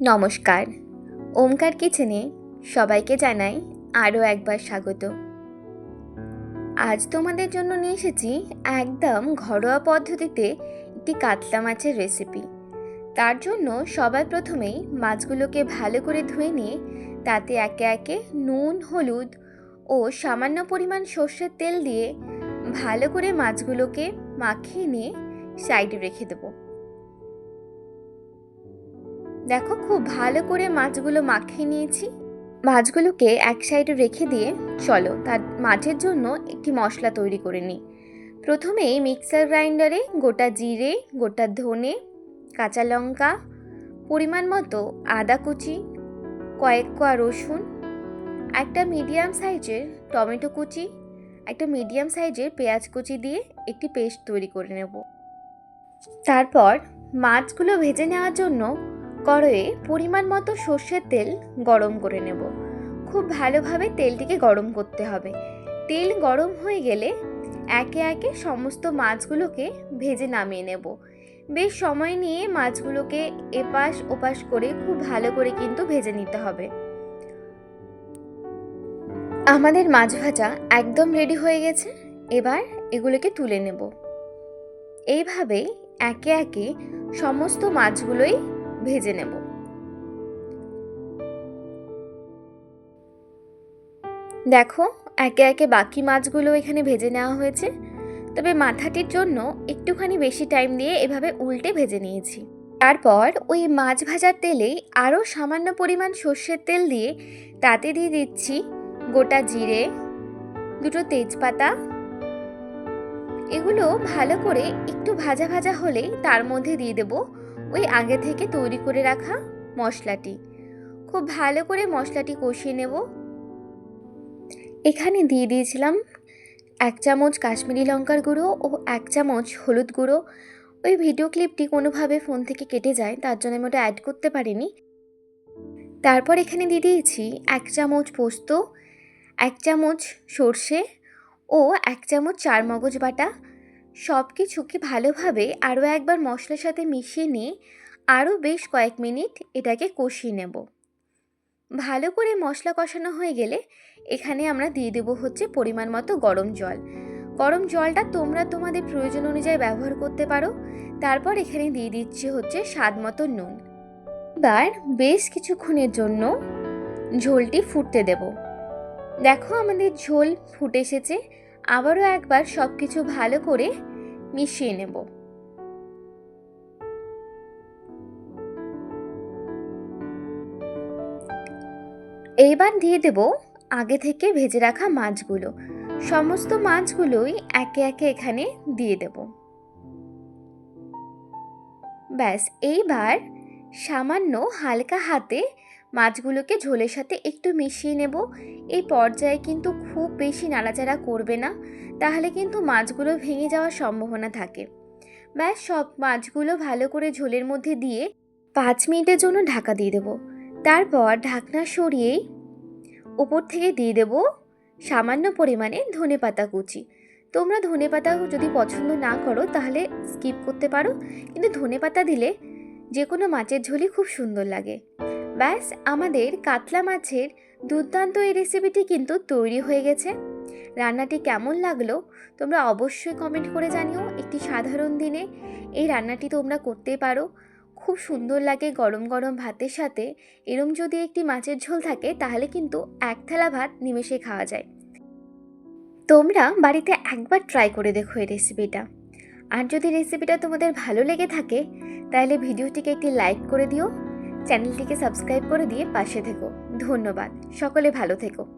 নমস্কার। ওমকার কিচেনে সবাইকে জানাই আরও একবার স্বাগত। আজ তোমাদের জন্য নিয়ে এসেছি একদম ঘরোয়া পদ্ধতিতে একটি কাতলা মাছের রেসিপি তার জন্য সবার প্রথমেই মাছগুলোকে ভালো করে ধুয়ে নিয়ে তাতে একে একে নুন, হলুদ ও সামান্য পরিমাণ সর্ষের তেল দিয়ে ভালো করে মাছগুলোকে মাখিয়ে নিয়ে সাইডে রেখে দেবো। দেখো, খুব ভালো করে মাছগুলো মাখিয়ে নিয়েছি। মাছগুলোকে এক সাইডে রেখে দিয়ে চলো, তার মাছের জন্য একটি মশলা তৈরি করে নিই। প্রথমেই মিক্সার গ্রাইন্ডারে গোটা জিরে, গোটা ধনে, কাঁচা লঙ্কা, পরিমাণ মতো আদা কুচি, কয়েক কোয়া রসুন, একটা মিডিয়াম সাইজের টমেটো কুচি, একটা মিডিয়াম সাইজের পেঁয়াজ কুচি দিয়ে একটি পেস্ট তৈরি করে নেব। তারপর মাছগুলো ভেজে নেওয়ার জন্য কড়াইয়ে পরিমাণ মতো সর্ষের তেল গরম করে নেব। খুব ভালোভাবে তেলটিকে গরম করতে হবে। তেল গরম হয়ে গেলে একে একে সমস্ত মাছগুলোকে ভেজে নামিয়ে নেব। বেশ সময় নিয়ে মাছগুলোকে এপাশ ওপাশ করে খুব ভালো করে কিন্তু ভেজে নিতে হবে। আমাদের মাছ ভাজা একদম রেডি হয়ে গেছে। এবার এগুলোকে তুলে নেব। এইভাবেই একে একে সমস্ত মাছগুলোই ভেজে নেব। দেখো, একে একে বাকি মাছগুলো এখানে ভেজে নেওয়া হয়েছে। তবে মাথাটির জন্য একটুখানি বেশি টাইম দিয়ে এভাবে উল্টে ভেজে নিয়েছি। তারপর ওই মাছ ভাজার তেলেই আরও সামান্য পরিমাণ সর্ষের তেল দিয়ে তাতে দিয়ে দিচ্ছি গোটা জিরে, দুটো তেজপাতা। এগুলো ভালো করে একটু ভাজা ভাজা হলেই তার মধ্যে দিয়ে দেবো। ওই আগে থেকে তৈরি করে রাখা মশলাটি। খুব ভালো করে মশলাটি কষিয়ে নেব। এখানে দিয়ে দিয়েছিলাম এক চামচ কাশ্মীরি লঙ্কার গুঁড়ো ও এক চামচ হলুদ গুঁড়ো। ওই ভিডিও ক্লিপটি কোনোভাবে ফোন থেকে কেটে যায়, তার জন্য আমি ওটা অ্যাড করতে পারিনি। তারপর এখানে দিয়ে দিয়েছি এক চামচ পোস্ত, এক চামচ সর্ষে ও এক চামচ চার মগজ বাটা। সব কিছুকে ভালোভাবে আরও একবার মশলার সাথে মিশিয়ে নিয়ে আরও বেশ কয়েক মিনিট এটাকে কষিয়ে নেব। ভালো করে মশলা কষানো হয়ে গেলে এখানে আমরা দিয়ে দেবো হচ্ছে পরিমাণ মতো গরম জল। গরম জলটা তোমরা তোমাদের প্রয়োজন অনুযায়ী ব্যবহার করতে পারো। তারপর এখানে দিয়ে দিচ্ছি হচ্ছে স্বাদ মতো নুন। এবার বেশ কিছুক্ষণের জন্য ঝোলটি ফুটতে দেব। দেখো আমাদের ঝোল ফুটে এসেছে। আবারও একবার সব কিছু ভালো করে মিশিয়ে নেব। এইবার দিয়ে দেব আগে থেকে ভেজে রাখা মাছগুলো। সমস্ত মাছগুলোই একে একে এখানে দিয়ে দেব। ব্যাস, এইবার সামান্য হালকা হাতে মাছগুলোকে ঝোলের সাথে একটু মিশিয়ে নেব। এই পর্যায়ে কিন্তু খুব বেশি নাড়াচাড়া করবে না, তাহলে কিন্তু মাছগুলো ভেঙে যাওয়ার সম্ভাবনা থাকে। ব্যাস, সব মাছগুলো ভালো করে ঝোলের মধ্যে দিয়ে পাঁচ মিনিটের জন্য ঢাকা দিয়ে দেবো। তারপর ঢাকনা সরিয়েই ওপর থেকে দিয়ে দেব সামান্য পরিমাণে ধনে পাতা কুচি। তোমরা ধনে পাতা যদি পছন্দ না করো, তাহলে স্কিপ করতে পারো। কিন্তু ধনে পাতা দিলে যে কোনো মাছের ঝোলই খুব সুন্দর লাগে। ব্যাস, আমাদের কাতলা মাছের দুর্দান্ত এই রেসিপিটি কিন্তু তৈরি হয়ে গেছে। রান্নাটি কেমন লাগল তোমরা অবশ্যই কমেন্ট করে জানিও। একটি সাধারণ দিনে এই রান্নাটি তোমরা করতেই পারো। খুব সুন্দর লাগে গরম গরম ভাতের সাথে। এরম যদি একটি মাছের ঝোল থাকে, তাহলে কিন্তু এক থালা ভাত নিমেষে খাওয়া যায়। তোমরা বাড়িতে একবার ট্রাই করে দেখো এই রেসিপিটা আর যদি রেসিপিটা তোমাদের ভালো লেগে থাকে, তাহলে ভিডিওটিকে একটি লাইক করে দিও। চ্যানেলটিকে সাবস্ক্রাইব করে দিয়ে পাশে থেকো। ধন্যবাদ। সকলে ভালো থেকো।